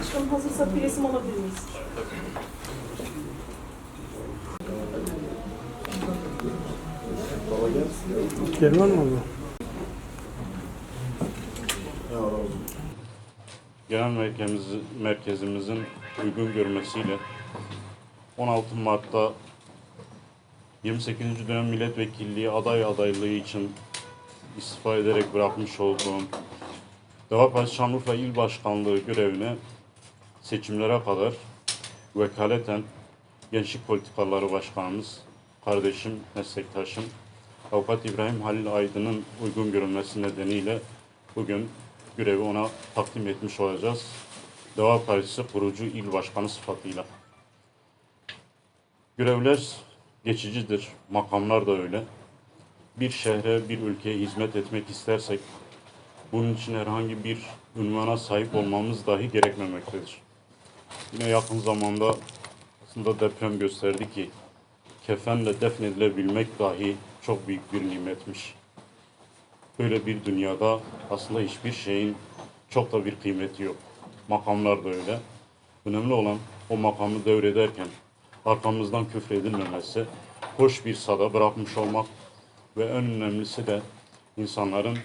Başkanım hazırsa bir resim alabilir miyiz? Gelman mı oldu? Genel merkezimiz, merkezimizin uygun görmesiyle 16 Mart'ta 28. dönem milletvekilliği aday adaylığı için istifa ederek bırakmış olduğum Deva Partisi Şanlıurfa İl Başkanlığı görevine seçimlere kadar vekaleten Gençlik Politikaları Başkanımız, kardeşim, meslektaşım Avukat İbrahim Halil Aydın'ın uygun görülmesi nedeniyle bugün görevi ona takdim etmiş olacağız. Deva Partisi kurucu il başkanı sıfatıyla. Görevler geçicidir, makamlar da öyle. Bir şehre, bir ülkeye hizmet etmek istersek bunun için herhangi bir ünvana sahip olmamız dahi gerekmemektedir. Yine yakın zamanda aslında deprem gösterdi ki kefenle defnedilebilmek dahi çok büyük bir nimetmiş. Böyle bir dünyada aslında hiçbir şeyin çok da bir kıymeti yok. Makamlar da öyle. Önemli olan o makamı devrederken arkamızdan küfredilmemesi, hoş bir sada bırakmış olmak ve en önemlisi de insanların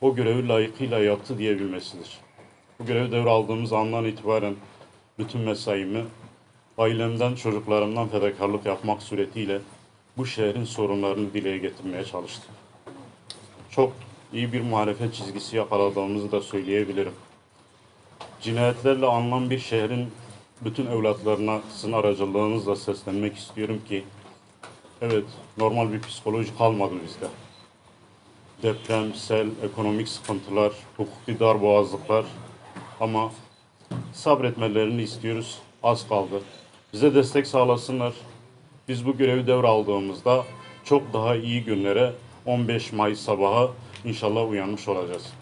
o görevi layıkıyla yaptı diyebilmesidir. Bu görevi devraldığımız andan itibaren bütün mesaimi ailemden, çocuklarımdan fedakarlık yapmak suretiyle bu şehrin sorunlarını dile getirmeye çalıştık. Çok iyi bir muhalefet çizgisi yakaladığımızı da söyleyebilirim. Cinayetlerle anılan bir şehrin bütün evlatlarına sizin aracılığınızla seslenmek istiyorum ki evet normal bir psikoloji kalmadı bizde. Deprem, sel, ekonomik sıkıntılar, hukuki darboğazlıklar ama sabretmelerini istiyoruz. Az kaldı. Bize destek sağlasınlar. Biz bu görevi devraldığımızda çok daha iyi günlere 15 Mayıs sabahı inşallah uyanmış olacağız.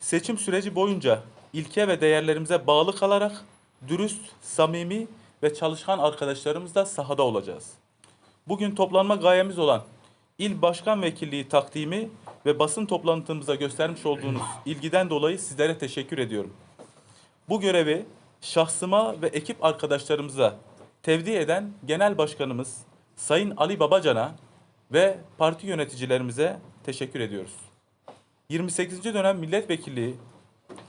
Seçim süreci boyunca ilke ve değerlerimize bağlı kalarak dürüst, samimi ve çalışkan arkadaşlarımızla sahada olacağız. Bugün toplanma gayemiz olan İl Başkan Vekilliği takdimi ve basın toplantımıza göstermiş olduğunuz ilgiden dolayı sizlere teşekkür ediyorum. Bu görevi şahsıma ve ekip arkadaşlarımıza tevdi eden Genel Başkanımız Sayın Ali Babacan'a ve parti yöneticilerimize teşekkür ediyoruz. 28. dönem milletvekilliği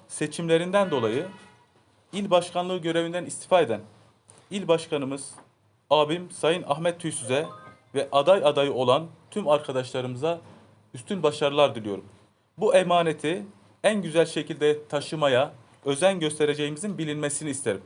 seçimlerinden dolayı il başkanlığı görevinden istifa eden il başkanımız abim Sayın Ahmet Tüysüz'e ve aday adayı olan tüm arkadaşlarımıza üstün başarılar diliyorum. Bu emaneti en güzel şekilde taşımaya özen göstereceğimizin bilinmesini isterim.